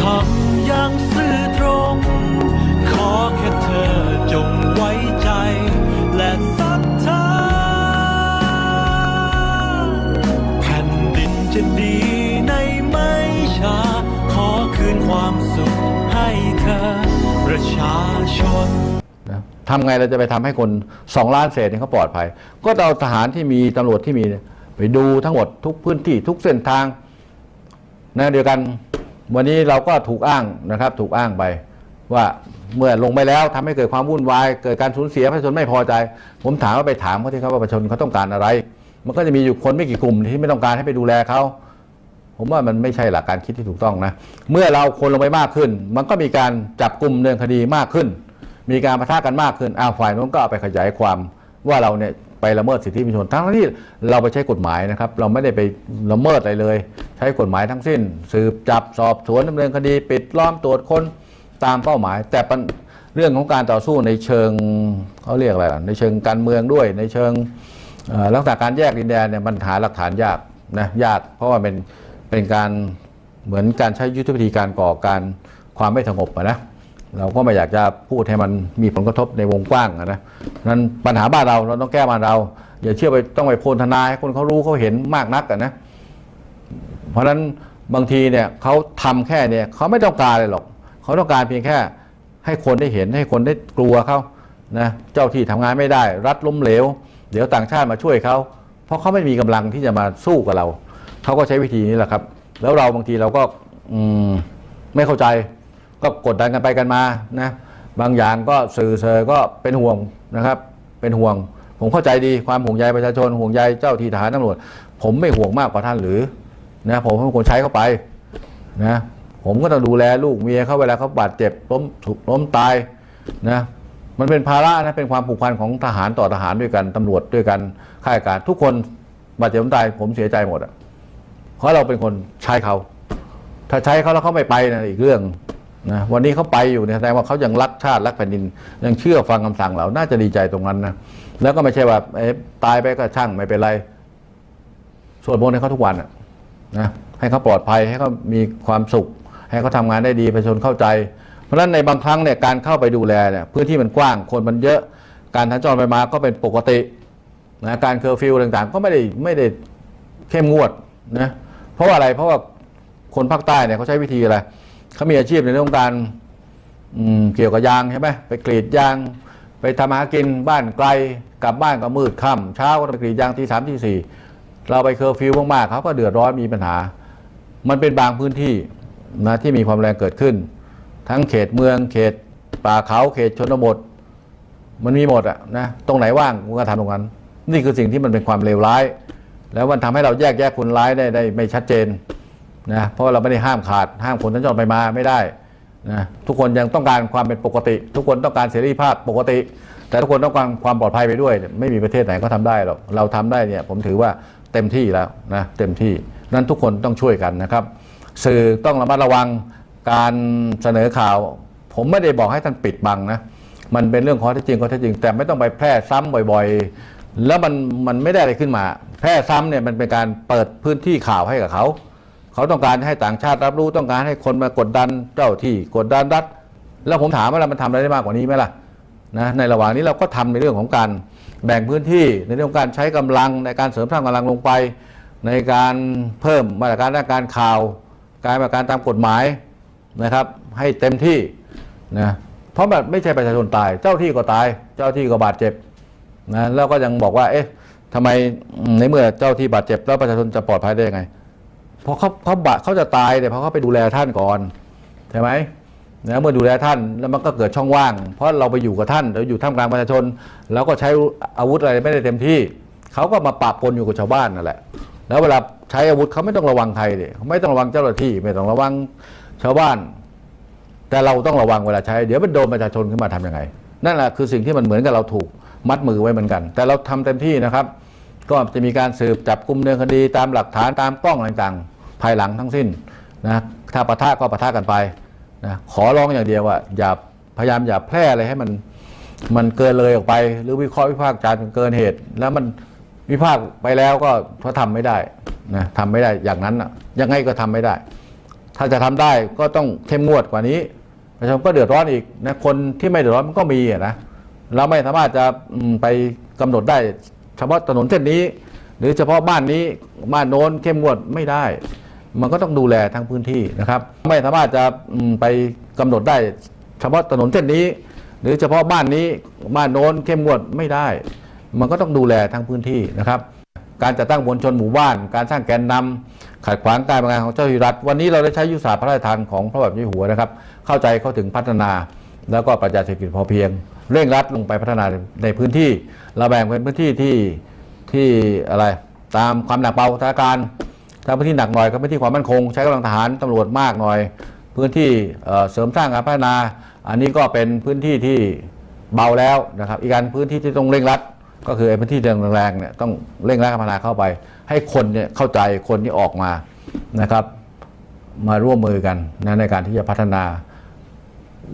ทำอย่างซื่อตรง ขอแค่เธอจงไว้ใจ และศรัทธาแผ่นดินจะดีในไม่ช้า ขอคืนความสุขให้เธอ ประชาชนนะทำไงเราจะไปทำให้คนสองล้านเศษเนี่ยเขาปลอดภัย ก็เอาทหารที่มีตำรวจที่มีเนี่ยไปดูทั้งหมดทุกพื้นที่ทุกเส้นทางนะเดียวกัน วันนี้เราก็ถูกอ้างนะครับถูกอ้างไป ว่าเมื่อลงไปแล้วทำให้เกิดความวุ่นวาย เกิดการสูญเสียประชาชนไม่พอใจ ผมถามว่าไปถามเขาที่เขาว่าประชาชนเขาต้องการอะไร มันก็จะมีอยู่คนไม่กี่กลุ่มที่ไม่ต้องการให้ไปดูแลเขาผมว่ามันไม่ใช่หลักการคิดที่ถูกต้องนะเมื่อเราคนลงไปมากขึ้น มันก็มีการจับกลุ่มเนินคดีมากขึ้น มีการประทะกันมากขึ้นอ้าวฝ่ายนู้นก็ไปขยายความว่าเราเนี่ย ไปละเมิดสิทธิมนุษยชนทั้งที่เราไปใช้กฎหมายนะครับ เราไม่ได้ไปละเมิดอะไรเลย ใช้กฎหมายทั้งสิ้น สืบจับสอบสวนดำเนินคดีปิดล้อมตรวจค้นตามเป้าหมาย แต่ปัญเรื่องของการต่อสู้ในเชิงเขาเรียกอะไรล่ะในเชิงการเมืองด้วย ในเชิงลักษณะการแยกดินแดนเนี่ยมันหาหลักฐานยากนะยาก เพราะว่าเป็นเป็นการเหมือนการใช้ยุทธวิธีการก่อการความไม่สงบนะ เราก็ไม่อยากจะพูดให้มันมีผลกระทบในวงกว้างนะนั้นปัญหาบ้านเราเราต้องแก้บ้านเรา อย่าเชื่อไปต้องไปโพลธนาให้คนเขารู้เขาเห็นมากนักอะนะ เพราะฉะนั้นบางทีเนี่ยเขาทำแค่เนี่ยเขาไม่ต้องการเลยหรอก เขาต้องการเพียงแค่ให้คนได้เห็นให้คนได้กลัวเขานะเจ้าที่ทำงานไม่ได้ รัฐล้มเหลว เดี๋ยวต่างชาติมาช่วยเขาเพราะเขาไม่มีกำลังที่จะมาสู้กับเรา เขาก็ใช้วิธีนี้แหละครับ แล้วเราบางทีเราก็อืมไม่เข้าใจ ก็กดดันกันไปกันมานะบางอย่างก็สื่อเซอก็เป็นห่วงนะครับ เป็นห่วง ผมเข้าใจดีความห่วงใยประชาชนห่วงใยเจ้าที่ทหารตำรวจ ผมไม่ห่วงมากกว่าท่านหรือนะผมเป็นคนใช้เข้าไปนะผมก็ต้องดูแลลูกเมียเขาเวลาเขาบาดเจ็บล้มถูกล้มตายนะมันเป็นภาระนะเป็นความผูกพันของทหารต่อทหารด้วยกันตำรวจด้วยกันข้าราชการทุกคนบาดเจ็บล้มตาย ผมเสียใจหมดอะเพราะเราเป็นคนใช้เขา ถ้าใช้เขาแล้วเขาไม่ไปนะอีกเรื่อง นะวันนี้เขาไปอยู่เนี่ยแสดงว่าเขายังรักชาติรักแผ่นดิน ยังเชื่อฟังคำสั่งเราน่าจะดีใจตรงนั้นนะแล้วก็ไม่ใช่ว่าเอ๊ะตายไปก็ช่างไม่เป็นไรสวดมนต์ให้เขาทุกวันนะให้เขาปลอดภัยให้เขามีความสุข ให้เขาทำงานได้ดีประชาชนเข้าใจ เพราะฉะนั้นในบางครั้งเนี่ยการเข้าไปดูแลเนี่ยพื้นที่มันกว้างคนมันเยอะ การทันจรไปมาก็เป็นปกตินะการเคอร์ฟิวต่างๆ ก็ไม่ได้ไม่ได้เข้มงวดนะเพราะว่าอะไรเพราะว่าคนภาคใต้เนี่ยเขาใช้วิธีอะไร เขามีอาชีพในเรื่องของการเกี่ยวกับยางใช่ไหมไปกรีดยาง ไปทำหากินบ้านไกลกลับบ้านก็มืดค่ำเช้าก็ไปกรีดยางที่สามที่สี่เราไปเคอร์ฟิวมากๆเขาก็เดือดร้อนมีปัญหา มันเป็นบางพื้นที่นะที่มีความแรงเกิดขึ้น ทั้งเขตเมืองเขตป่าเขาเขตชนบท มันมีหมดอะนะตรงไหนว่างมันก็ทำตรงนั้น นี่คือสิ่งที่มันเป็นความเลวร้าย แล้วมันทำให้เราแยกแยะคนร้ายได้ได้ไม่ชัดเจน นะเพราะเราไม่ได้ห้ามขาดห้ามคนทั้งจรไปมาไม่ได้นะทุกคนยังต้องการความเป็นปกติ ทุกคนต้องการเสรีภาพปกติ แต่ทุกคนต้องการความปลอดภัยไปด้วย ไม่มีประเทศไหนก็ทำได้หรอกเราทำได้เนี่ยผมถือว่าเต็มที่แล้วนะเต็มที่นั้นทุกคนต้องช่วยกันนะครับ สื่อต้องระมัดระวังการเสนอข่าว ผมไม่ได้บอกให้ท่านปิดบังนะมันเป็นเรื่องข้อเท็จจริงข้อเท็จจริง แต่ไม่ต้องไปแพร่ซ้ำบ่อยๆ แล้วมันมันไม่ได้อะไรขึ้นมา แพร่ซ้ำเนี่ยมันเป็นการเปิดพื้นที่ข่าวให้กับเขา เขาต้องการให้ต่างชาติรับรู้ต้องการให้คนมากดดันเจ้าที่กดดันรัฐ แล้วผมถามว่ามันทำอะไรได้มากกว่านี้ไหมล่ะนะในระหว่างนี้เราก็ทำในเรื่องของการแบ่งพื้นที่ในเรื่องการใช้กำลังในการเสริมสร้างกำลังลงไป ในการเพิ่มมาตรการด้านการข่าว การมาตรการตามกฎหมายนะครับ ให้เต็มที่นะเพราะแบบไม่ใช่ประชาชนตาย เจ้าที่ก็ตาย เจ้าที่ก็บาดเจ็บนะแล้วก็ยังบอกว่าเอ๊ะทำไมในเมื่อเจ้าที่บาดเจ็บแล้วประชาชนจะปลอดภัยได้ยังไง พราะเขาเขาบาดเขาจะตายเนี่ยเพราะเขาไปดูแลท่านก่อนใช่ไหมนะเมื่อดูแลท่านแล้วมันก็เกิดช่องว่าง เพราะเราไปอยู่กับท่านเราอยู่ท่ามกลางประชาชนแล้วก็ใช้อาวุธอะไรไม่ได้เต็มที่เขาก็มาปะปนอยู่กับชาวบ้านนั่นแหละ แล้วเวลาใช้อาวุธเขาไม่ต้องระวังใครเลยเขาไม่ต้องระวังเจ้าหน้าที่ ไม่ต้องระวังชาวบ้าน แต่เราต้องระวังเวลาใช้ เดี๋ยวมันโดนประชาชนขึ้นมาทำยังไง นั่นแหละคือสิ่งที่มันเหมือนกับเราถูกมัดมือไว้เหมือนกัน แต่เราทำเต็มที่นะครับ ก็จะมีการสืบจับกลุ่มเนินคดีตามหลักฐานตามกล้องต่างๆ ภายหลังทั้งสิ้นนะถ้าปะทะก็ปะทะกันไปนะขอร้องอย่างเดียวว่าอย่าพยายามอย่าแพร่อะไรให้มันมันเกินเลยออกไป หรือวิเคราะห์วิพากษ์จารณ์จนเกินเหตุ แล้วมันวิพากษ์ไปแล้วก็เขาทำไม่ได้นะทำไม่ได้อย่างนั้นน่ะยังไงก็ทำไม่ได้ ถ้าจะทำได้ก็ต้องเข้มงวดกว่านี้ประชาชนก็เดือดร้อนอีกนะคนที่ไม่เดือดร้อนมันก็มีอะนะเราไม่สามารถจะไปกำหนดได้ เฉพาะถนนเส้นนี้ หรือเฉพาะบ้านนี้บ้านโน้นเข้มงวดไม่ได้ มันก็ต้องดูแลทั้งพื้นที่นะครับ ไม่สามารถจะไปกำหนดได้ เฉพาะถนนเส้นนี้ หรือเฉพาะบ้านนี้บ้านโน้นเข้มงวดไม่ได้ มันก็ต้องดูแลทั้งพื้นที่นะครับการจัดตั้งมวลชนหมู่บ้าน การสร้างแกนนำขัดขวางการทำงานของเจ้าหน้าที่รัฐ วันนี้เราได้ใช้ยุทธศาสตร์พระราชทานของพระบาทสมเด็จอยู่หัวนะครับ เข้าใจเข้าถึงพัฒนา แล้วก็ปรัชาเศรษฐกิจพอเพียง เร่งรัดลงไปพัฒนาในพื้นที่เราแบ่งเป็นพื้นที่ที่ที่อะไรตามความหนักเบาสถานการณ์ถ้าพื้นที่หนักหน่อยก็พื้นที่ความมั่นคง ใช้กำลังทหารตำรวจมากหน่อย พื้นที่เอ่อเสริมสร้างการพัฒนา อันนี้ก็เป็นพื้นที่ที่เบาแล้วนะครับ อีกการพื้นที่ที่ต้องเร่งรัด ก็คือไอ้พื้นที่แรงๆเนี่ยต้องเร่งรัดการพัฒนาเข้าไป ให้คนเนี่ยเข้าใจคนที่ออกมานะครับ มาร่วมมือกันนะในการที่จะพัฒนา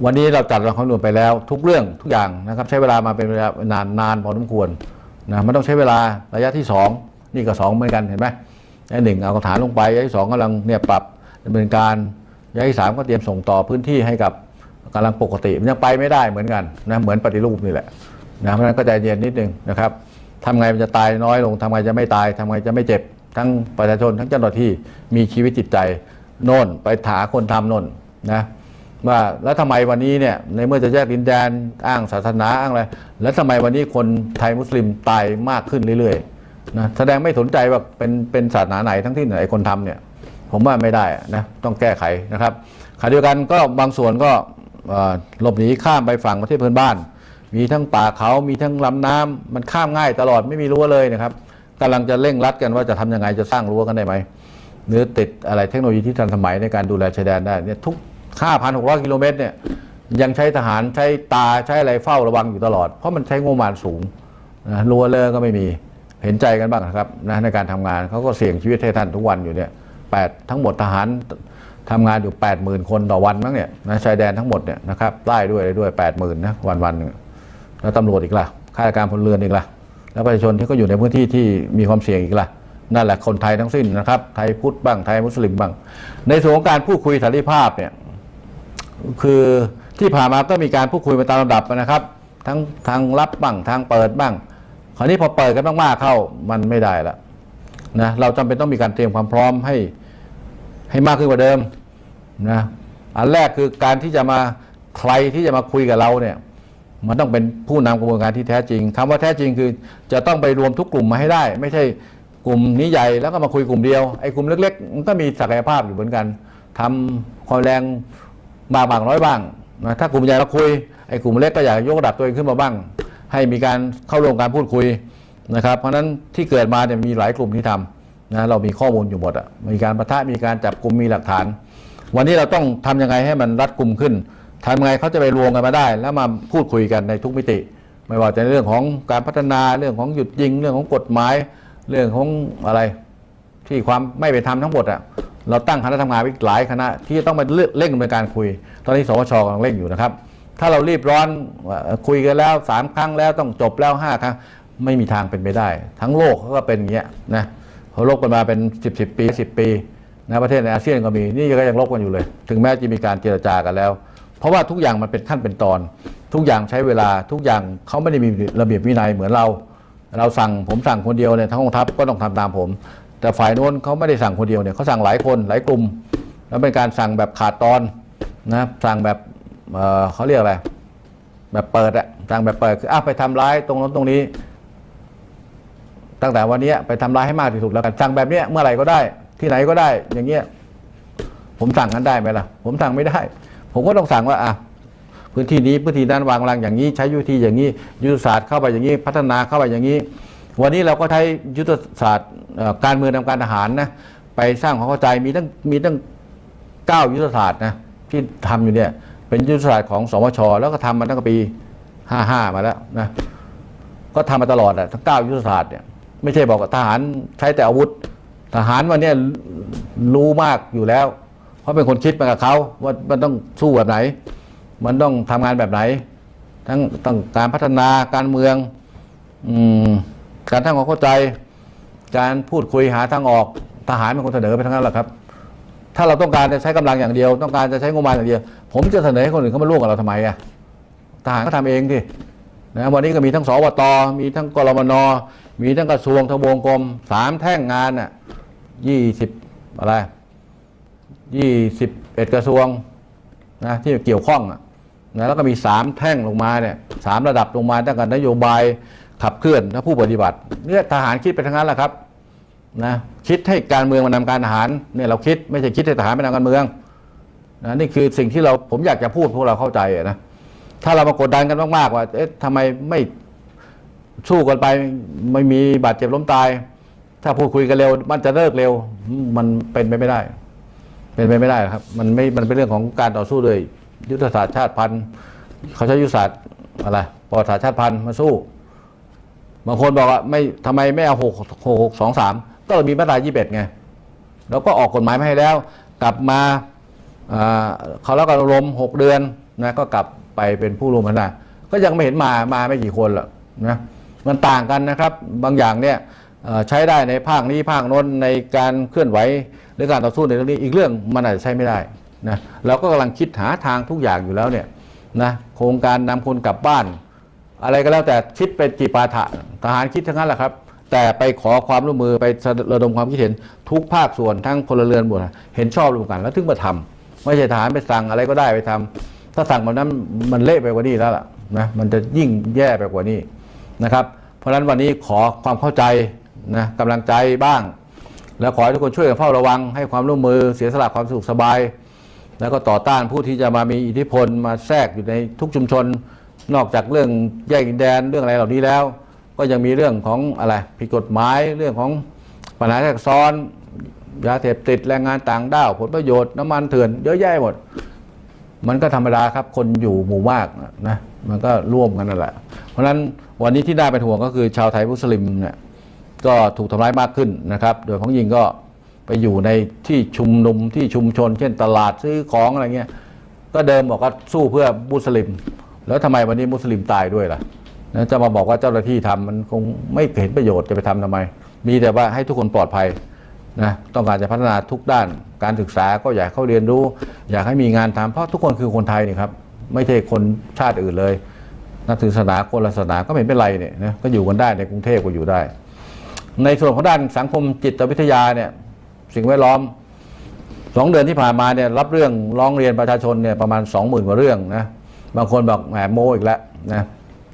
วันนี้เราจัดเราคำนวณไปแล้ว ทุกเรื่องทุกอย่างนะครับใช้เวลามาเป็นเวลานานนานพอสมควรนะมันต้องใช้เวลาระยะที่สองนี่ก็สองเหมือนกันเห็นไหมระยะหนึ่งเอากระถานลงไประยะที่สองกำลังเนี่ยปรับดำเนินการระยะที่สามก็เตรียมส่งต่อพื้นที่ให้กับกำลังปกติมันยังไปไม่ได้เหมือนกันนะเหมือนปฏิรูปนี่แหละนะเพราะฉะนั้นก็ใจเย็นนิดนึงนะครับทำไงมันจะตายน้อยลงทำไงจะไม่ตายทำไงจะไม่เจ็บ ทั้งประชาชนทั้งเจ้าหน้าที่มีชีวิตจิตใจโน่นไปถาคนทำโน่นนะ ว่าแล้วทำไมวันนี้เนี่ยในเมื่อจะแยกดินแดนอ้างศาสนาอ้างอะไรแล้วทำไมวันนี้คนไทยมุสลิมตายมากขึ้นเรื่อยๆนะแสดงไม่สนใจว่าเป็นเป็นศาสนาไหนทั้งที่ไหนคนทำเนี่ยผมว่าไม่ได้นะต้องแก้ไขนะครับขณะเดียวกันก็บางส่วนก็หลบหนีข้ามไปฝั่งประเทศเพื่อนบ้าน มีทั้งป่าเขามีทั้งลำน้ำมันข้ามง่ายตลอดไม่มีรั้วเลยนะครับกำลังจะเร่งรัดกันว่าจะทำยังไงจะสร้างรั้วกันได้ไหมหรือติดอะไรเทคโนโลยีที่ทันสมัยในการดูแลชายแดนได้เนี่ยทุก 5,600 กิโลเมตรเนี่ยยังใช้ทหารใช้ตาใช้อะไรเฝ้าระวังอยู่ตลอด เพราะมันใช้งบประมาณสูงนะรัวเลอก็ไม่มีเห็นใจกันบ้างนะครับนะในการทำงานเขาก็เสี่ยงชีวิตให้ท่านทุกวันอยู่เนี่ยแปดทั้งหมดทหารทำงานอยู่ 80,000 คนต่อวันมั้งเนี่ยนะชายแดนทั้งหมดเนี่ยนะครับใต้ด้วยอะไรด้วย 80,000นะวันวันแล้วตำรวจอีกล่ะข้าราชการพลเรือนอีกล่ะแล้วประชาชนที่ก็อยู่ในพื้นที่ที่มีความเสี่ยงอีกล่ะนั่นแหละคนไทยทั้งสิ้นนะครับไทยพุทธบ้างไทยมุสลิมบ้าง ในส่วนของการพูดคุยสันติภาพเนี่ย คือที่ผ่านมาก็มีการพูดคุยมาตามลำดับนะครับ ทั้งทางลับบ้างทางเปิดบ้าง คราวนี้พอเปิดกันมากๆเข้ามันไม่ได้ละนะเราจำเป็นต้องมีการเตรียมความพร้อมให้ให้มากขึ้นกว่าเดิมนะอันแรกคือการที่จะมาใครที่จะมาคุยกับเราเนี่ยมันต้องเป็นผู้นำกระบวนการที่แท้จริงคำว่าแท้จริงคือจะต้องไปรวมทุกกลุ่มมาให้ได้ ไม่ใช่กลุ่มนี้ใหญ่แล้วก็มาคุยกลุ่มเดียวไอ้กลุ่มเล็กๆมันก็มีศักยภาพอยู่เหมือนกันทำความแรง บางบางน้อยบ้างนะถ้ากลุ่มใหญ่มาคุยไอ้กลุ่มเล็กก็อยากยกระดับตัวเองขึ้นมาบ้าง ให้มีการเข้าร่วมการพูดคุยนะครับเพราะฉะนั้นที่เกิดมาเนี่ยมีหลายกลุ่มที่ทำนะเรามีข้อมูลอยู่หมดอะมีการประทะมีการจับกลุ่มมีหลักฐาน วันนี้เราต้องทำยังไงให้มันรัดกลุ่มขึ้นทำยังไงเขาจะไปรวมกันมาได้ แล้วมาพูดคุยกันในทุกมิติ ไม่ว่าจะในเรื่องของการพัฒนาเรื่องของหยุดยิง เรื่องของกฎหมาย เรื่องของอะไร ที่ความไม่เป็นธรรมทั้งหมดอะ เราตั้งคณะทำงานไว้หลายคณะที่จะต้องมาเร่งดำเนินการคุย ตอนนี้สวชกำลังเร่งอยู่นะครับ ถ้าเรารีบร้อนคุยกันแล้วสามครั้งแล้วต้องจบแล้วห้าครั้ง ไม่มีทางเป็นไปได้ ทั้งโลกก็เป็นอย่างเงี้ยนะเขาลบกันมาเป็นสิบสิบปีสิบปีนะประเทศในอาเซียนก็มีนี่ก็ยังลบกันอยู่เลย ถึงแม้จะมีการเจรจากันแล้ว เพราะว่าทุกอย่างมันเป็นขั้นเป็นตอน ทุกอย่างใช้เวลาทุกอย่างเขาไม่ได้มีระเบียบวินัยเหมือนเรา เราสั่งผมสั่งคนเดียวเนี่ยทั้งกองทัพก็ต้องทำตามผม แต่ฝ่ายโน้นเขาไม่ได้สั่งคนเดียวเนี่ยเขาสั่งหลายคนหลายกลุ่ม แล้วเป็นการสั่งแบบขาดตอนนะสั่งแบบเเขาเรียกอะไรแบบเปิดอะสั่งแบบเปิดคืออะไปทำร้ายตรงนั้นตรงนี้ ตั้งแต่วันนี้ไปทำร้ายให้มากที่สุดแล้วกันสั่งแบบเนี้ยเมื่อไหร่ก็ได้ที่ไหนก็ได้ อย่างเงี้ยผมสั่งกันได้ไหมล่ะ ผมสั่งไม่ได้ ผมก็ต้องสั่งว่าอะพื้นที่นี้พื้นที่นั้นวางรังอย่างนี้ ใช้ยุทธีอย่างนี้ยุทธศาสตร์เข้าไปอย่างนี้ พัฒนาเข้าไปอย่างนี้ วันนี้เราก็ใช้ยุทธศาสตร์การเมืองทางการทหารนะไปสร้างความเข้าใจมีตั้งมีตั้งเก้ายุทธศาสตร์นะที่ทำอยู่เนี่ยเป็นยุทธศาสตร์ของสมช แล้วก็ทำมาตั้งแต่ปีห้าห้ามาแล้วนะก็ทำมาตลอดอะทั้งเก้ายุทธศาสตร์เนี่ยไม่ใช่บอกว่าทหารใช้แต่อาวุธ ทหารวันนี้รู้มากอยู่แล้ว เพราะเป็นคนคิดมากับเขาว่ามันต้องสู้แบบไหน มันต้องทำงานแบบไหน ทั้งต้องการพัฒนาการเมือง อืม การทำความเข้าใจ การพูดคุยหาทางออกทหารเป็นคนเสนอไปทั้งนั้นแหละครับ ถ้าเราต้องการจะใช้กำลังอย่างเดียว ต้องการจะใช้งบประมาณอย่างเดียว ผมจะเสนอให้คนอื่นเขามาร่วมกับเราทำไมอะทหารก็ทำเองดินะวันนี้ก็มีทั้งสวตมีทั้งกรมน มีทั้งกระทรวงทบวงกรมสามแท่งงานอะยี่สิบอะไรยี่สิบเอ็ดกระทรวงนะที่เกี่ยวข้องอะนะแล้วก็มีสามแท่งลงมาเนี่ยสามระดับลงมาตั้งแต่นโยบาย ขับเคลื่อนและผู้ปฏิบัติเนี่ยทหารคิดไปทั้งนั้นแหละครับนะคิดให้การเมืองมานำการทหารเนี่ยเราคิดไม่ใช่คิดให้ทหารมานำการเมืองนะนี่คือสิ่งที่เราผมอยากจะพูดพวกเราเข้าใจนะถ้าเรามากดดันกันมากๆว่าเอ๊ะทำไมไม่สู้กันไปไม่มีบาดเจ็บล้มตาย ถ้าพูดคุยกันเร็ว มันจะเลิกเร็ว มันเป็นไปไม่ได้ เป็นไปไม่ได้ครับ มันไม่มันเป็นเรื่องของการต่อสู้เลยยุทธศาสตร์ชาติพันธุ์เขาใช้ยุทธศาสตร์อะไรปอศาสตร์ชาติพันธุ์มาสู้ บางคนบอกว่าไม่ทำไมไม่เอาหกหกหกสองสามก็เรามีมาตรายี่สิบเอ็ดไงเราก็ออกกฎหมายมาให้แล้ว กลับมาเขาแล้วกันอารมณ์หกเดือนนะก็กลับไปเป็นผู้ร่วมพัฒนาก็ยังไม่เห็นมามาไม่กี่คนหรอกนะมันต่างกันนะครับบางอย่างเนี่ยใช้ได้ในภาคนี้ภาคโน้นในการเคลื่อนไหวหรือการต่อสู้ในเรื่องนี้อีกเรื่องมันอาจจะใช้ไม่ได้นะเราก็กำลังคิดหาทางทุกอย่างอยู่แล้วเนี่ยนะโครงการนำคนกลับบ้าน อะไรก็แล้วแต่คิดเป็นจิปาถะทหารคิดทั้งนั้นแหละครับ แต่ไปขอความร่วมมือไประดมความคิดเห็นทุกภาคส่วนทั้งพลเรือนหมดเห็นชอบร่วมกัน แล้วถึงมาทำไม่ใช่ทหารไปสั่งอะไรก็ได้ไปทำถ้าสั่งแบบนั้นมันเละไปกว่านี้แล้วล่ะนะมันจะยิ่งแย่ไปกว่านี้นะครับ เพราะฉะนั้นวันนี้ขอความเข้าใจนะกำลังใจบ้าง แล้วขอให้ทุกคนช่วยกันเฝ้าระวัง ให้ความร่วมมือเสียสละความสะดวกสบาย แล้วก็ต่อต้านผู้ที่จะมามีอิทธิพลมาแทรกอยู่ในทุกชุมชน นอกจากเรื่องแยกแดนเรื่องอะไรเหล่านี้แล้ว ก็ยังมีเรื่องของอะไรผิดกฎหมายเรื่องของปัญหาแทรกซ้อนยาเสพติดแรงงานต่างด้าวผลประโยชน์น้ำมันเถื่อนเยอะแยะหมด มันก็ธรรมดาครับคนอยู่หมู่มากนะมันก็ร่วมกันนั่นแหละ เพราะฉะนั้นวันนี้ที่น่าเป็นห่วงก็คือชาวไทยมุสลิมเนี่ยก็ถูกทำร้ายมากขึ้นนะครับ โดยของยิงก็ไปอยู่ในที่ชุมนุมที่ชุมชน เช่นตลาดซื้อของอะไรเงี้ยก็เดิมบอกว่าสู้เพื่อมุสลิม แล้วทำไมวันนี้มุสลิมตายด้วยล่ะนะจะมาบอกว่าเจ้าหน้าที่ทำมันคงไม่เห็นประโยชน์จะไปทำทำไม มีแต่ว่าให้ทุกคนปลอดภัยนะต้องการจะพัฒนาทุกด้านการศึกษาก็อยากให้เขาเรียนรู้ อยากให้มีงานทำเพราะทุกคนคือคนไทยนี่ครับไม่ใช่คนชาติอื่นเลย นับถือศาสนาคนละศาสนาก็ไม่เป็นไรเนี่ยนะก็อยู่กันได้ในกรุงเทพก็อยู่ได้ ในส่วนของด้านสังคมจิตวิทยาเนี่ยสิ่งแวดล้อมสองเดือนที่ผ่านมาเนี่ยรับเรื่องร้องเรียนประชาชนเนี่ยประมาณสองหมื่นกว่าเรื่องนะ บางคนบอกแหมโมอีกแล้วนะ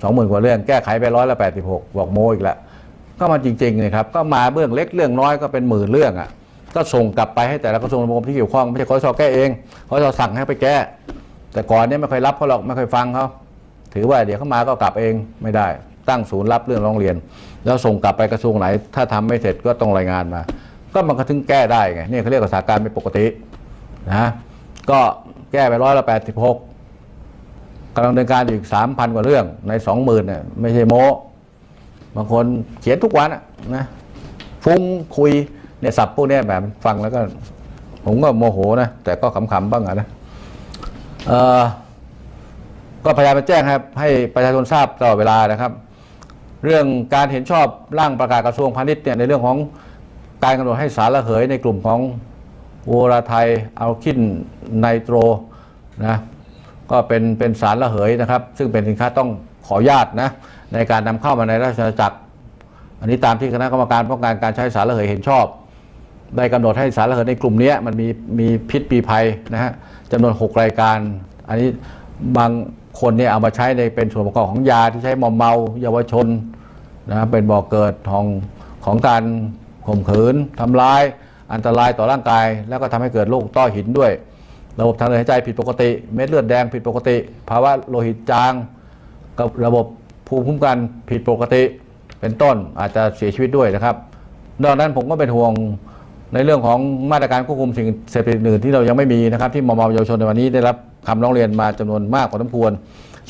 สองหมื่นกว่าเรื่องแก้ไขไปร้อยละแปดสิบหกบอกโมอีกแล้วก็มาจริงๆนะครับก็มาเรื่องเล็กเรื่องน้อยก็เป็นหมื่นเรื่องอะก็ส่งกลับไปให้แต่ละกระทรวงทบวงกรมที่เกี่ยวข้องไม่ใช่คอสชแก้เองคอสชสั่งให้ไปแก้ แต่ก่อนเนี่ยไม่เคยรับเขาหรอกไม่เคยฟังเขาถือว่าเดี๋ยวเขามาก็กลับเองไม่ได้ ตั้งศูนย์รับเรื่องร้องเรียน แล้วส่งกลับไปกระทรวงไหน ถ้าทำไม่เสร็จก็ต้องรายงานมา ก็มันก็ถึงแก้ได้ไงนี่เขาเรียกว่าสถานการณ์ไม่ปกตินะก็แก้ไปร้อยละแปดสิบหก กำลังดำเนินการอยู่อีกสามพันกว่าเรื่องในสองหมื่นเนี่ยไม่ใช่โม้บางคนเขียนทุกวันนะฟุ้งคุยเนี่ยสับพวกเนี้ยแบบฟังแล้วก็ ผมก็โมโหนะ แต่ก็ขำๆบ้างอะนะเออก็พยายามไปแจ้งครับ ให้ประชาชนทราบตลอดเวลานะครับ เรื่องการเห็นชอบร่างประกาศกระทรวงพาณิชย์เนี่ยในเรื่องของการกำหนดให้สารระเหยในกลุ่มของโวราไทยเอาคินไนโตรนะ ก็เป็นเป็นสารระเหยนะครับ ซึ่งเป็นสินค้าต้องขออนุญาตนะในการนำเข้ามาในราชอาณาจักร อันนี้ตามที่คณะกรรมการป้องกันการใช้สารระเหยเห็นชอบ ได้กำหนดให้สารระเหยในกลุ่มนี้มันมีมีพิษปีภัยนะฮะจำนวน 6 รายการ อันนี้บางคนเนี่ยเอามาใช้ในเป็นส่วนประกอบของยาที่ใช้มอมเมาเยาวชนนะเป็นบ่อกเกิดของของการข่มขืนทำร้ายอันตรายต่อร่างกาย แล้วก็ทำให้เกิดโรคต้อหินด้วย ระบบทางเดินหายใจผิดปกติ เม็ดเลือดแดงผิดปกติ ภาวะโลหิตจาง กับระบบภูมิคุ้มกันผิดปกติเป็นต้นอาจจะเสียชีวิตด้วยนะครับนอกนั้นผมก็เป็นห่วงในเรื่องของมาตรการควบคุมสิ่งเสพติดอื่นที่เรายังไม่มีนะครับ ที่มอมเยาวชนในวันนี้ได้รับคำร้องเรียนมาจำนวนมากพอสมควร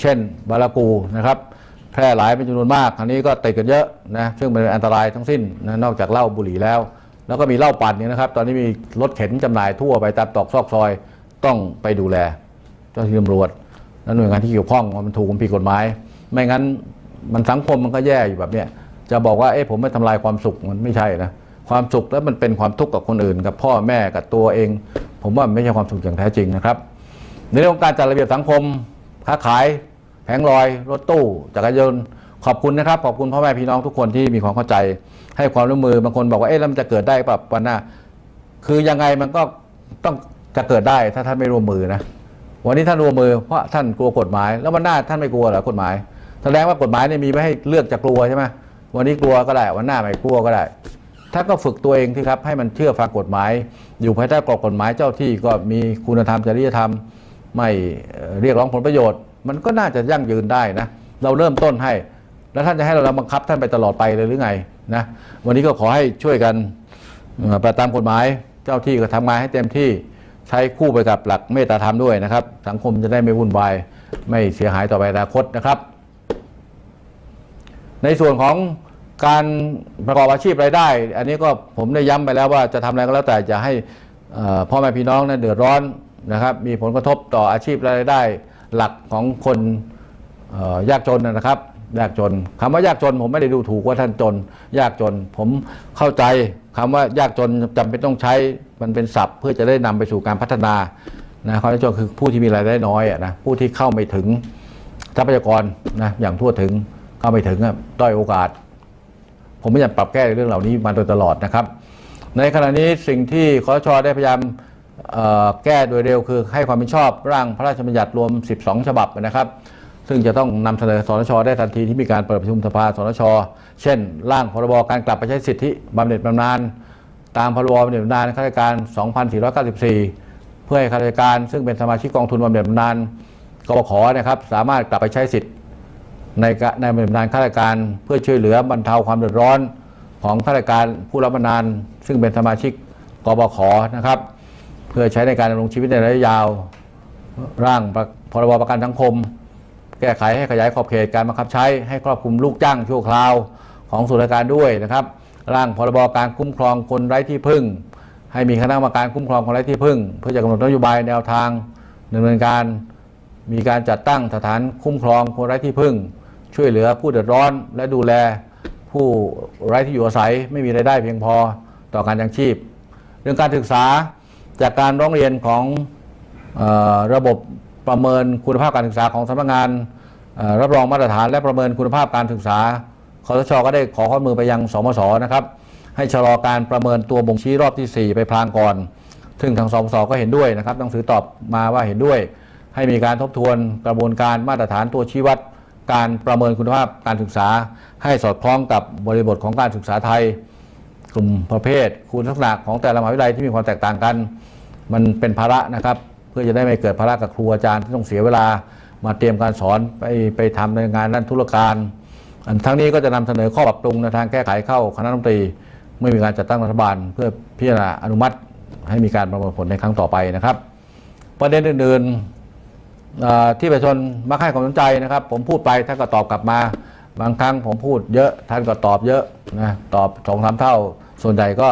เช่นบารากูนะครับแพร่หลายเป็นจำนวนมากอันนี้ก็ติดกันเยอะนะซึ่งเป็นอันตรายทั้งสิ้นนะนอกจากเหล้าบุหรี่แล้ว แล้วก็มีเหล้าปั่นเนี่ยนะครับ ตอนนี้มีรถเข็นจำหน่ายทั่วไปตามตอกซอกซอย ต้องไปดูแล เจ้าที่ตำรวจและหน่วยงานที่เกี่ยวข้องว่ามันถูกมันผิดกฎหมาย ไม่งั้นมันสังคมมันก็แย่อยู่แบบเนี้ยจะบอกว่าเอ้ผมไม่ทำลายความสุขมันไม่ใช่นะความสุขแล้วมันเป็นความทุกข์กับคนอื่น กับพ่อแม่กับตัวเอง ผมว่ามันไม่ใช่ความสุขอย่างแท้จริงนะครับ ในเรื่องของการจัดระเบียบสังคมค้าขายแผงลอย รถตู้จักรยานขอบคุณนะครับ ขอบคุณพ่อแม่พี่น้องทุกคนที่มีความเข้าใจ ให้ความร่วมมือบางคนบอกว่าเอ๊ะแล้วมันจะเกิดได้แบบวันหน้าคือยังไงมันก็ต้อง จะเกิดได้ถ้าท่านไม่ร่วมมือนะ วันนี้ท่านร่วมมือเพราะท่านกลัวกฎหมาย แล้ววันหน้าท่านไม่กลัวเหรอกฎหมาย แสดงว่ากฎหมายเนี่ยมีไว้ให้เลือกจะกลัวใช่ไหมวันนี้กลัวก็ได้ วันหน้าไม่กลัวก็ได้ถ้านก็ฝึกตัวเองที่ครับให้มันเชื่อฟังกฎหมาย อยู่ภายใต้กรอบกฎหมายเจ้าที่ก็มีคุณธรรมจริยธรรม ไม่เรียกร้องผลประโยชน์ มันก็น่าจะยั่งยืนได้นะ เราเริ่มต้นให้ แล้วท่านจะให้เราบังคับท่านไปตลอดไปเลยหรือไงนะวันนี้ก็ขอให้ช่วยกันปฏิบัติตามกฎหมายเจ้าที่ก็ทำงานให้เต็มที่ ช้คู่ไปกับหลักเมตตาธรรมด้วยนะครับ สังคมจะได้ไม่วุ่นวายไม่เสียหายต่อไปในอนาคตนะครับ ในส่วนของการประกอบอาชีพรายได้ อันนี้ก็ผมได้ย้ำไปแล้วว่าจะทำอะไรก็แล้วแต่จะให้พ่อแม่พี่น้องนั้นเดือดร้อนนะครับ มีผลกระทบต่ออาชีพรายได้หลักของคนยากจนนะครับ ยากจนคำว่ายากจนผมไม่ได้ดูถูกว่าท่านจน ยากจนผมเข้าใจ คำว่ายากจนจำเป็นต้องใช้มันเป็นศัพท์ เพื่อจะได้นำไปสู่การพัฒนานะความยากจนคือผู้ที่มีรายได้น้อยนะผู้ที่เข้าไม่ถึงทรัพยากรนะอย่างทั่วถึงเข้าไม่ถึงอะด้อยโอกาส ผมพยายามปรับแก้เรื่องเหล่านี้มาโดยตลอดนะครับ ในขณะนี้สิ่งที่คอชได้พยายามแก้โดยเร็วคือให้ความเป็นชอบร่างพระราชบัญญัติรวม 12 ฉบับนะครับ ซึ่งจะต้องนำเสนอสนชได้ทันทีที่มีการเปิดประชุมสภาสนช เช่น ร่างพรบการกลับไปใช้สิทธิบำเหน็จบำนาญตามพรบบำเหน็จบำนาญข้าราชการ 2494 เพื่อให้ข้าราชการ ซึ่งเป็นสมาชิกกองทุนบำเหน็จบำนาญกบขนะครับสามารถกลับไปใช้สิทธิในในบำเหน็จบำนาญข้าราชการเพื่อช่วยเหลือบรรเทาความเดือดร้อนของข้าราชการผู้รับบำนาญซึ่งเป็นสมาชิกกบขนะครับ เพื่อใช้ในการดำรงชีวิตในระยะยาว ร่างพรบประกันสังคม แก้ไขให้ขยายขอบเขตการบังคับใช้ให้ครอบคลุมลูกจ้างชั่วคราวของส่วนราชการด้วยนะครับ ร่างพรบการคุ้มครองคนไร้ที่พึ่ง ให้มีคณะกรรมการคุ้มครองคนไร้ที่พึ่ง เพื่อจะกำหนดนโยบายแนวทางดำเนินการมีการจัดตั้งสถานคุ้มครองคนไร้ที่พึ่ง ช่วยเหลือผู้เดือดร้อนและดูแลผู้ไร้ที่อยู่อาศัยไม่มีรายได้เพียงพอต่อการยังชีพ เรื่องการศึกษาจากการร้องเรียนของออระบบ ประเมินคุณภาพการศึกษาของสำนักงานรับรองมาตรฐานและประเมินคุณภาพการศึกษาคอสชก็ได้ขอข้อมือไปยังสมศนะครับให้ชะลอการประเมินตัวบ่งชี้รอบทีสี่ 4 ไปพลางก่อน ซึ่งทางสมศก็เห็นด้วยนะครับหนังสือตอบมาว่าเห็นด้วย ให้มีการทบทวนกระบวนการมาตรฐานตัวชี้วัด การประเมินคุณภาพการศึกษา ให้สอดคล้องกับบริบทของการศึกษาไทย กลุ่มประเภท คุณลักษณะของแต่ละมหาวิทยาลัยที่มีความแตกต่างกัน มันเป็นภาระนะครับ เพื่อจะได้ไม่เกิดภาระกับครูอาจารย์ที่ต้องเสียเวลามาเตรียมการสอนไปไปทำในงานด้านธุรการ อันทั้งนี้ก็จะนำเสนอข้อปรับปรุงในทางแก้ไขเข้าคณะรัฐมนตรีเมื่อมีการจัดตั้งรัฐบาล เพื่อพิจารณาอนุมัติให้มีการประเมวลผลในครั้งต่อไปนะครับ ประเด็นอื่นๆที่ประชาชนมักให้ความสนใจนะครับ ผมพูดไปท่านก็ตอบกลับมา บางครั้งผมพูดเยอะท่านก็ตอบเยอะนะตอบสองสามเท่า ส่วนใหญ่ก็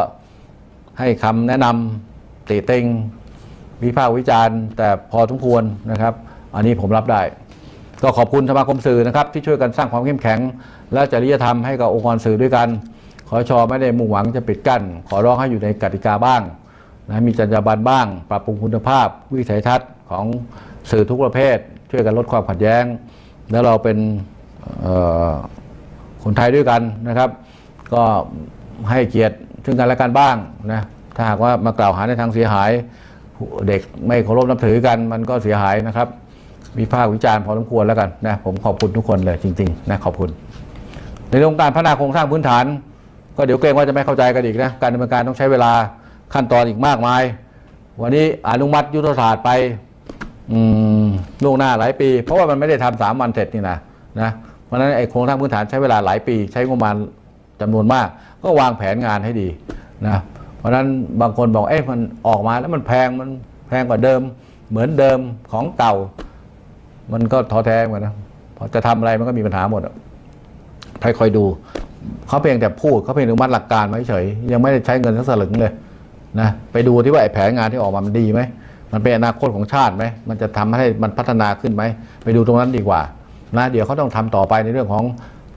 ให้คำแนะนำติติง วิพากษ์วิจารณ์ แต่พอสมควรนะครับ อันนี้ผมรับได้ ก็ขอบคุณสมาคมสื่อนะครับ ที่ช่วยกันสร้างความเข้มแข็ง และจริยธรรมให้กับองค์กรสื่อด้วยกัน ขอชอไม่ได้มุ่งหวังจะปิดกั้น ขอร้องให้อยู่ในกติกาบ้างนะมีจรรยาบรรณบ้าง ปรับปรุงคุณภาพ วิสัยทัศน์ของสื่อทุกประเภท ช่วยกันลดความขัดแย้ง แล้วเราเป็นคนไทยด้วยกันนะครับ ก็ให้เกียรติซึ่งกันและกันบ้างนะถ้าหากว่ามากล่าวหาในทางเสียหาย เด็กไม่เคารพนับถือกันมันก็เสียหายนะครับ วิพากษ์วิจารณ์พอสมควรแล้วกันนะผมขอบคุณทุกคนเลยจริงๆนะขอบคุณ ในเรื่องของการพัฒนาโครงสร้างพื้นฐาน ก็เดี๋ยวเกรงว่าจะไม่เข้าใจกันอีกนะการดำเนินการต้องใช้เวลาขั้นตอนอีกมากมาย วันนี้อนุมัติยุทธศาสตร์ไปล่วงหน้าหลายปี เพราะว่ามันไม่ได้ทำสามวันเสร็จนี่นะนะเพราะฉะนั้นไอ้โครงสร้างพื้นฐานใช้เวลาหลายปี ใช้งบประมาณจำนวนมาก ก็วางแผนงานให้ดีนะ เพราะนั้นบางคนบอกเอ๊ะมันออกมาแล้วมันแพงมันแพงกว่าเดิม เหมือนเดิมของเก่า มันก็ท้อแท้เหมือนกันนะพราะจะทำอะไรมันก็มีปัญหาหมดอะใครคอยดูเขาเพียงแต่พูดเขาเพียงอนุมัติหลักการไว้เฉยยังไม่ได้ใช้เงินสักสลึงเลยนะไปดูที่ว่าไอ้แผนงานที่ออกมามันดีไหมมันเป็นอนาคตของชาติไหมมันจะทำให้มันพัฒนาขึ้นไหมไปดูตรงนั้นดีกว่านะเดี๋ยวเขาต้องทำต่อไปในเรื่องของ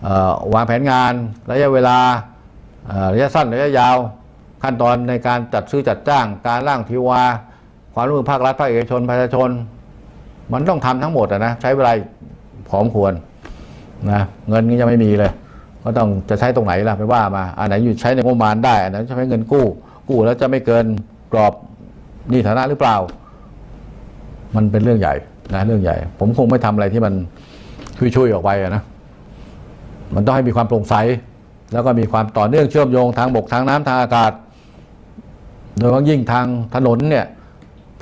ออวางแผนงานระยะเวลาระยะสั้นระยะยาว ขั้นตอนในการจัดซื้อจัดจ้าง การร่างทีวา ความร่วมมือภาครัฐภาคเอกชนประชาชน มันต้องทำทั้งหมดนะใช้เวลาพร้อมควรนะเงินก็ยังไม่มีเลย ก็ต้องจะใช้ตรงไหนล่ะไปว่ามาอันไหนอยู่ใช้ในงบประมาณได้อันไหนจะใช้เงินกู้ กู้แล้วจะไม่เกินกรอบนี่ฐานะหรือเปล่า มันเป็นเรื่องใหญ่นะเรื่องใหญ่ ผมคงไม่ทำอะไรที่มันช่วยๆออกไปนะมันต้องให้มีความโปร่งใสแล้วก็มีความต่อเนื่องเชื่อมโยงทางบกทางน้ำทางอากาศ โดยเฉพาะยิ่งทางถนนเนี่ย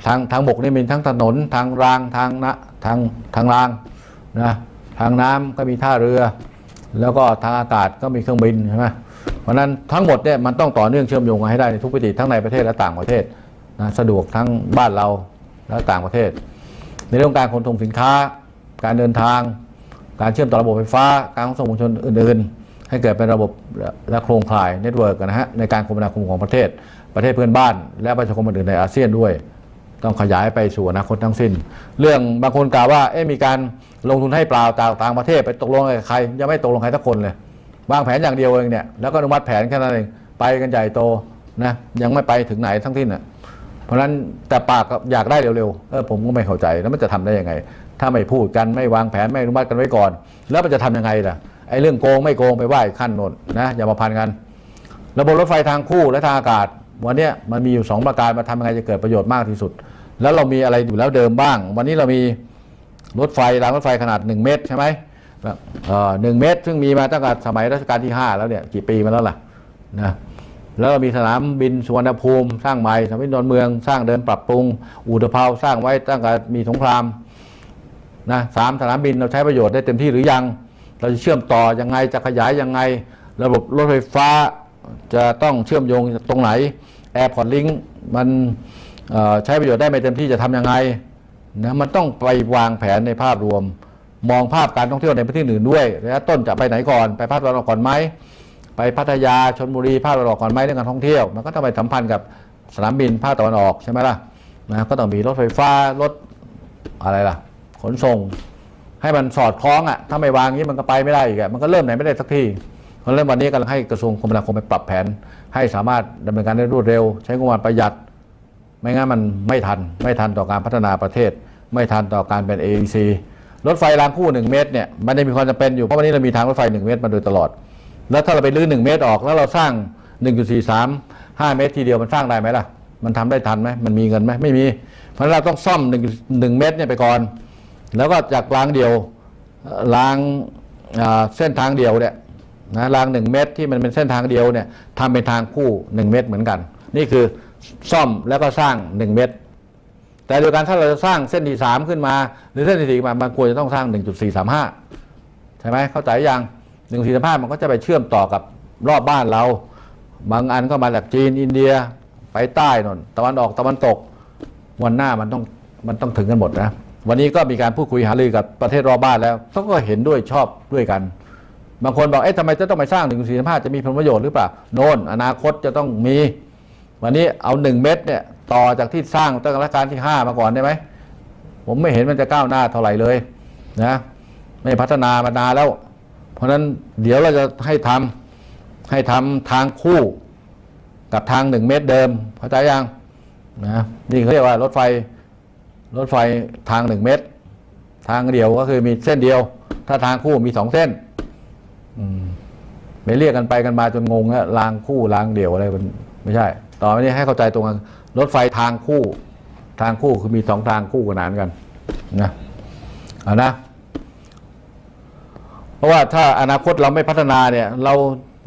ทางทางบกนี่มีทั้งถนนทางรางทางนะทางทางรางนะทางน้ำก็มีท่าเรือ แล้วก็ทางอากาศก็มีเครื่องบินใช่ไหมเพราะฉะนั้นทั้งหมดเนี่ยมันต้องต่อเนื่องเชื่อมโยงกันให้ได้ในทุกมิติทั้งในประเทศและต่างประเทศนะสะดวกทั้งบ้านเราและต่างประเทศ ในเรื่องการขนส่งสินค้า การเดินทาง การเชื่อมต่อระบบไฟฟ้า การขนส่งมวลชนอื่น ๆ ให้เกิดเป็นระบบและโครงข่ายเน็ตเวิร์กนะฮะในการคมนาคมของประเทศ ประเทศเพื่อนบ้าน และประชาคมอื่นในอาเซียนด้วย ต้องขยายไปสู่อนาคตทั้งสิ้น เรื่องบางคนกล่าวว่าเอ๊ะมีการลงทุนให้เปล่าต่างต่างประเทศไปตกลงกับใครยังไม่ตกลงใครสักคนเลยวางแผนอย่างเดียวเองเนี่ยแล้วก็อนุมัติแผนแค่นั้นเองไปกันใหญ่โตนะยังไม่ไปถึงไหนทั้งสิ้นอะเพราะฉะนั้นแต่ปากอยากได้เร็วๆเออผมก็ไม่เข้าใจแล้วมันจะทำได้ยังไง ถ้าไม่พูดกันไม่วางแผนไม่อนุมัติกันไว้ก่อน แล้วมันจะทำยังไงล่ะไอ้เรื่องโกงไม่โกงไปไหว้ขั้นโนนนะอย่ามาพันกัน ระบบรถไฟทางคู่และทางอากาศ วันนี้มันมีอยู่สองประการมาทำยังไงจะเกิดประโยชน์มากที่สุด แล้วเรามีอะไรอยู่แล้วเดิมบ้าง วันนี้เรามีรถไฟรางรถไฟขนาด 1 เมตรใช่ไหมหนึ่งเมตร ซึ่งมีมาตั้งแต่สมัยรัชกาลที่ 5 แล้วเนี่ยกี่ปีมาแล้วล่ะนะแล้วเรามีสนามบินสุวรรณภูมิ สร้างใหม่สนามบินดอนเมือง สร้างเดินปรับปรุงอู่ตะเภาสร้างไว้ตั้งแต่มีสงครามนะสามสนามบินเราใช้ประโยชน์ได้เต็มที่หรือยัง เราจะเชื่อมต่อยังไงจะขยายยังไง ระบบรถไฟฟ้า จะต้องเชื่อมโยงตรงไหน Airport Link มันใช้ประโยชน์ได้ไม่เต็มที่จะทำยังไงนะมันต้องไปวางแผนในภาพรวม มองภาพการท่องเที่ยวในประเทศอื่นด้วยระยะต้นจะไปไหนก่อนไปภาคตะวันออกก่อนไหมไปพัทยาชนบุรีภาคตะวันออกก่อนไหมเรื่องการท่องเที่ยว มันก็ต้องไปสัมพันธ์กับสนามบินภาคตะวันออกใช่ไหมล่ะนะก็ต้องมีรถไฟฟ้ารถอะไรล่ะ ขนส่ง ให้มันสอดคล้องอะถ้าไม่วางอย่างนี้มันก็ไปไม่ได้อีกอะมันก็เริ่มไหนไม่ได้สักที เพราะเริ่มวันนี้กำลังให้กระทรวงคมนาคมไปปรับแผน ให้สามารถดำเนินการได้รวดเร็ว ใช้งบประมาณประหยัด ไม่งั้นมันไม่ทัน ไม่ทันต่อการพัฒนาประเทศ ไม่ทันต่อการเป็น AEC รถไฟรางคู่ 1 เมตรเนี่ยมันจะมีความจำเป็นอยู่เพราะวันนี้เรามีทางรถไฟ 1 เมตรมาโดยตลอด แล้วถ้าเราไปลื้อ1เมตรออกแล้วเราสร้าง 1.43 5 เมตรทีเดียวมันสร้างได้ไหมล่ะ มันทำได้ทันไหมมันมีเงินไหมไม่มี เพราะฉะนั้นเราต้องซ่อม1 1เมตรเนี่ยไปก่อน แล้วก็จากรางเดียวรางเส้นทางเดียวเนี่ย นะรางหนึ่งเมตรที่มันเป็นเส้นทางเดียวเนี่ยทำเป็นทางคู่ 1 เมตรเหมือนกัน นี่คือซ่อมแล้วก็สร้าง 1 เมตร แต่โดยการถ้าเราจะสร้างเส้นที่สามขึ้นมา หรือเส้นที่สี่มามันควรจะต้องสร้าง 1.435 ใช่ไหมเข้าใจยัง1.435 มันก็จะไปเชื่อมต่อกับรอบบ้านเรา บางอันก็มาจากจีนอินเดียไปใต้นนตะวันออกตะวันตกวันหน้ามันต้องมันต้องถึงกันหมดนะวันนี้ก็มีการพูดคุยหารือกับประเทศรอบบ้านแล้วเขาก็เห็นด้วยชอบด้วยกัน บางคนบอกเอ๊ะทำไมจะต้องไปสร้าง1.435จะมีผลประโยชน์หรือเปล่าโน่นอนาคตจะต้องมี วันนี้เอา1เม็ดเนี่ยต่อจากที่สร้างตั้งแต่รัชกาลที่5มาก่อนได้ไหมผมไม่เห็นมันจะก้าวหน้าเท่าไหร่เลยนะไม่พัฒนามานานแล้ว เพราะฉะนั้นเดี๋ยวเราจะให้ทำให้ทำทางคู่กับทาง1เมตรเดิมเข้าใจยังนะนี่เขาเรียกว่ารถไฟรถไฟทาง1เมตร ทางเดียวก็คือมีเส้นเดียว ถ้าทางคู่มีสองเส้น อืมไปเรียกกันไปกันมาจนงงแล้วรางคู่รางเดี่ยวอะไรมันไม่ใช่ ต่อไปนี้ให้เข้าใจตรงกันรถไฟทางคู่ ทางคู่คือมีสองทางคู่ขนานกันนะเอานะ เพราะว่าถ้าอนาคตเราไม่พัฒนาเนี่ย เรา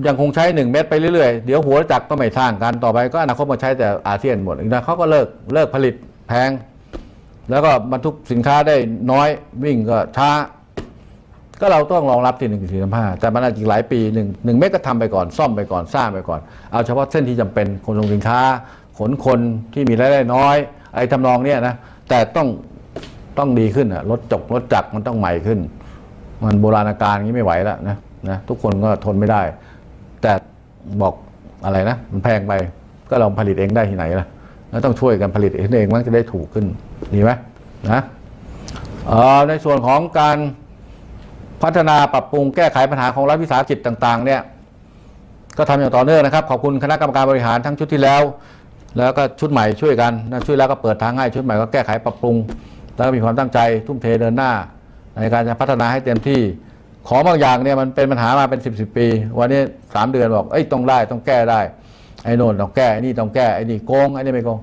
ยังคงใช้หนึ่งเมตรไปเรื่อยๆ เดี๋ยวหัวจักรก็ไม่สร้างกันต่อไปก็อนาคตมาใช้แต่อาเซียนหมดอีกนะเขาก็เลิกเลิกผลิตแพง แล้วก็บรรทุกสินค้าได้น้อยวิ่งก็ช้า ก็เราต้องรองรับที่หนึ่งสี่ห้าแต่มันอาจจะอีกหลายปีหนึ่งหนึ่งเมตรก็ทำไปก่อนซ่อมไปก่อนสร้างไปก่อน เอาเฉพาะเส้นที่จำเป็นขนส่งสินค้า ขนคนที่มีรายได้น้อย ไอ้ทำนองเนี้ยนะแต่ต้องต้องดีขึ้นอะรถจกรถจักรมันต้องใหม่ขึ้น มันโบราณการอย่างนี้ไม่ไหวแล้วนะนะทุกคนก็ทนไม่ได้ แต่บอกอะไรนะ มันแพงไปก็ลองผลิตเองได้ที่ไหนล่ะแล้วต้องช่วยกันผลิตเองมันจะได้ถูกขึ้นดีไหมนะในส่วนของการ พัฒนาปรับปรุงแก้ไขปัญหาของรัฐวิสาหกิจต่างๆเนี่ยก็ทำอย่างต่อเนื่องนะครับ ขอบคุณคณะกรรมการบริหารทั้งชุดที่แล้ว แล้วก็ชุดใหม่ช่วยกันช่วยแล้วก็เปิดทางให้ชุดใหม่ก็แก้ไขปรับปรุง แล้วก็มีความตั้งใจทุ่มเทเดินหน้า ในการจะพัฒนาให้เต็มที่ ของบางอย่างเนี่ยมันเป็นปัญหามาเป็นสิบสิบปี วันนี้สามเดือนบอกเอ้ยต้องได้ต้องแก้ได้ไอ้โน่นต้องแก้ไอ้นี่ต้องแก้ไอ้นี่โกงไอ้นี่ไม่โกง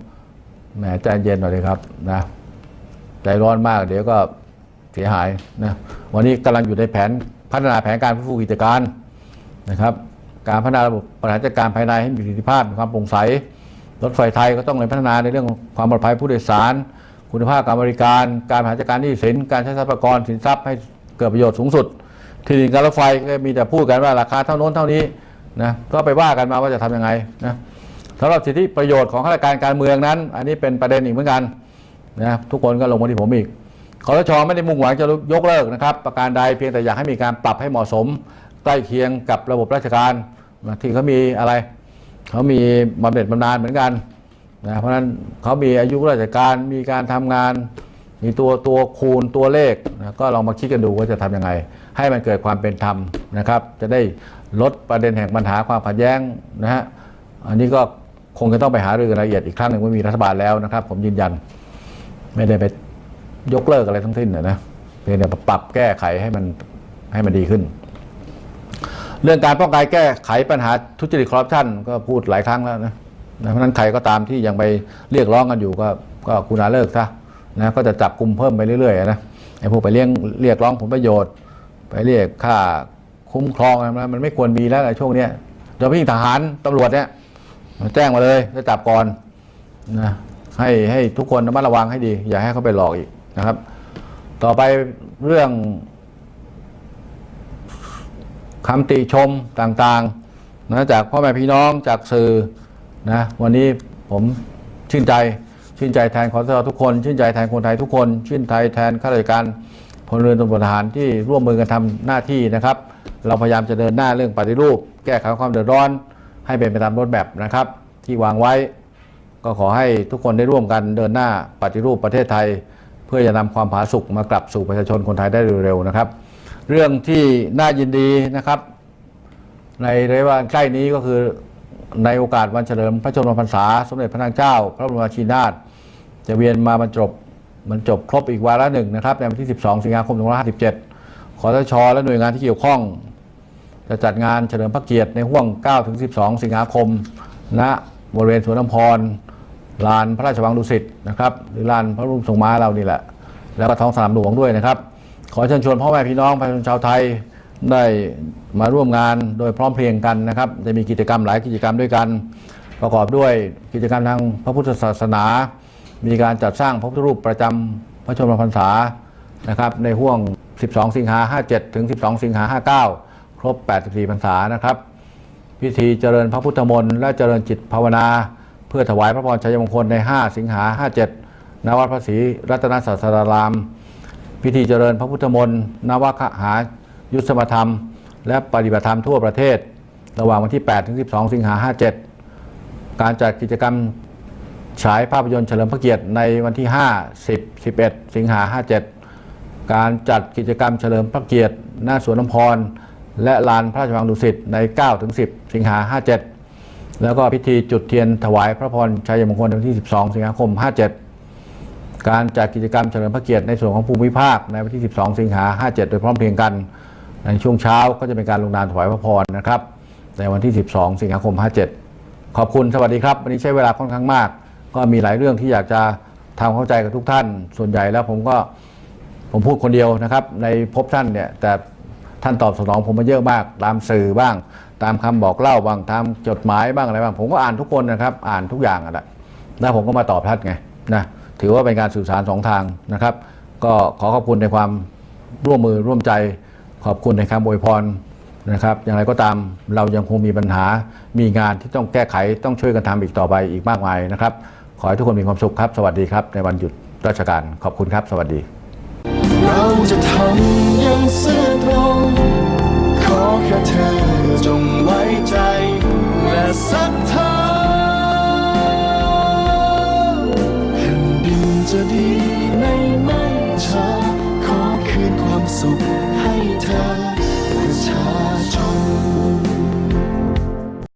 แหมใจเย็นหน่อยเลยครับนะใจร้อนมากเดี๋ยวก็ เสียหายนะวันนี้กำลังอยู่ในแผนพัฒนาแผนการฟื้นฟูกิจการนะครับการพัฒนาระบบบริหารจัดการภายในให้มีประสิทธิภาพมีความโปร่งใสรถไฟไทยก็ต้องเลยพัฒนาในเรื่องความปลอดภัยผู้โดยสาร คุณภาพการบริการ การบริหารจัดการหนี้สินการใช้ทรัพยากรสินทรัพย์ให้เกิดประโยชน์สูงสุด ที่ดินการรถไฟก็มีแต่พูดกันว่าราคาเท่าน้นเท่านี้นะก็ไปว่ากันมาว่าจะทำยังไงนะสำหรับสิทธิประโยชน์ของข้าราชการการเมืองนั้น อันนี้เป็นประเด็นอีกเหมือนกันนะทุกคนก็ลงมาที่ผมอีก คอรชไม่ได้มุ่งหวังจะยกเลิกนะครับ ประการใดเพียงแต่อยากให้มีการปรับให้เหมาะสม ใกล้เคียงกับระบบราชการที่เขามีอะไรเขามีบำเหน็จบำนาญเหมือนกันนะเพราะฉะนั้นเขามีอายุราชการมีการทำงาน มีตัวตัวคูณตัวเลขนะก็ลองมาคิดกันดูว่าจะทำยังไง ให้มันเกิดความเป็นธรรมนะครับ จะได้ลดประเด็นแห่งปัญหาความขัดแย้งนะฮะอันนี้ก็คงจะต้องไปหารือกันรายละเอียดอีกครั้งหนึ่งว่ามีรัฐบาลแล้วนะครับ ผมยืนยันไม่ได้ไป ยกเลิกอะไรทั้งสิ้นนะนะเพียงแต่ปรับแก้ไขให้มันให้มันดีขึ้น เรื่องการป้องกันแก้ไขปัญหาทุจริตคอร์รัปชันก็พูดหลายครั้งแล้วนะเพราะฉะนั้นใครก็ตามที่ยังไปเรียกร้องกันอยู่ก็ก็คุณาเลิกซะนะก็จะจับกลุ่มเพิ่มไปเรื่อยๆนะไอ้พวกไปเรียกเรียกร้องผลประโยชน์ ไปเรียกค่าคุ้มครองอะไรมันไม่ควรมีแล้วในช่วงเนี้ยโดยเฉพาะทหารตำรวจเนี่ยแจ้งมาเลยจะจับก่อนนะให้ให้ทุกคนระมัดระวังให้ดี อย่าให้เขาไปหลอกอีก นะครับ ต่อไปเรื่องคำติชมต่างๆนะจากพ่อแม่พี่น้องจากสื่อนะวันนี้ผมชื่นใจชื่นใจแทนคอสชทุกคน ชื่นใจแทนคนไทยทุกคน ชื่นใจแทนข้าราชการพลเรือนตำรวจทหารที่ร่วมมือกันทำหน้าที่นะครับ เราพยายามจะเดินหน้าเรื่องปฏิรูป แก้ไขความเดือดร้อน ให้เป็นไปตามรถแบบนะครับ ที่วางไว้ ก็ขอให้ทุกคนได้ร่วมกันเดินหน้าปฏิรูปประเทศไทย พื่อจะนำความผาสุกมากลับสู่ประชาชนคนไทยได้เร็วๆนะครับ เรื่องที่น่ายินดีนะครับ ในระยะเวลาใกล้นี้ก็คือในโอกาสวันเฉลิมพระชนมพรรษา สมเด็จพระนางเจ้า พระบรมราชินีนาถจะเวียนมาบรรจบมันจบครบอีกวาระหนึ่งนะครับในวันที่ 12 สิงหาคม 2557 ขอทช และหน่วยงานที่เกี่ยวข้อง จะจัดงานเฉลิมพระเกียรติในห่วง 9-12 สิงหาคมณบริเวณสวนน้ำพร ลานพระราชวังดุสิตนะครับหรือลานพระบรมทรงม้าเรานี่แหละ แล้วก็ท้องสนามหลวงด้วยนะครับ ขอเชิญชวนพ่อแม่พี่น้องประชาชนชาวไทยได้มาร่วมงานโดยพร้อมเพรียงกันนะครับ จะมีกิจกรรมหลายกิจกรรมด้วยกัน ประกอบด้วยกิจกรรมทางพระพุทธศาสนา มีการจัดสร้างพระพุทธรูปประจำพระชนมพรรษานะครับในห่วง 12 สิงหา57 ถึง 12 สิงหา59 ครบ 84 พรรษานะครับ พิธีเจริญพระพุทธมนต์และเจริญจิตภาวนา พื่อถวายพระพรชัยมงคลใน 5 สิงหา 57 ณ วัดพระศรีรัตนศาสดาราม พิธีเจริญพระพุทธมนต์นวคหายุทธสมธรรม และปฏิบัติธรรมทั่วประเทศ ระหว่างวันที่ 8 ถึง 12 สิงหา 57 การจัดกิจกรรมฉายภาพยนตร์เฉลิมพระเกียรติในวันที่ 5 10 11 สิงหา 57 การจัดกิจกรรมเฉลิมพระเกียรติ หน้าสวนน้ำพร และลานพระราชวังดุสิตใน 9 ถึง 10 สิงหา 57 แล้วก็พิธีจุดเทียนถวายพระพรชัยมงคลในวันที่ 12 สิงหาคม 57 การจัดกิจกรรมเฉลิมพระเกียรติในส่วนของภูมิภาคในวันที่ 12 สิงหา 57 โดยพร้อมเพรียงกัน ในช่วงเช้าก็จะเป็นการลงนามถวายพระพรนะครับ ในวันที่ 12 สิงหาคม 57 ขอบคุณสวัสดีครับ วันนี้ใช้เวลาค่อนข้างมาก ก็มีหลายเรื่องที่อยากจะทำเข้าใจกับทุกท่าน ส่วนใหญ่แล้วผมก็ผมพูดคนเดียวนะครับ ในภพท่านเนี่ยแต่ท่านตอบสนองผมมาเยอะมากตามสื่อบ้าง ตามคำบอกเล่าบ้างตามจดหมายบ้างอะไรบ้างผมก็อ่านทุกคนนะครับอ่านทุกอย่างอะแหละแล้วผมก็มาตอบท่านไงนะถือว่าเป็นการสื่อสารสองทางนะครับ ก็ขอขอบคุณในความร่วมมือร่วมใจขอบคุณในคำอวยพรนะครับ อย่างไรก็ตามเรายังคงมีปัญหามีงานที่ต้องแก้ไขต้องช่วยกันทำอีกต่อไปอีกมากมายนะครับ ขอให้ทุกคนมีความสุขครับ สวัสดีครับ ในวันหยุดราชการขอบคุณครับ สวัสดี เราจะทำอย่างซื่อตรงขอแค่เธอ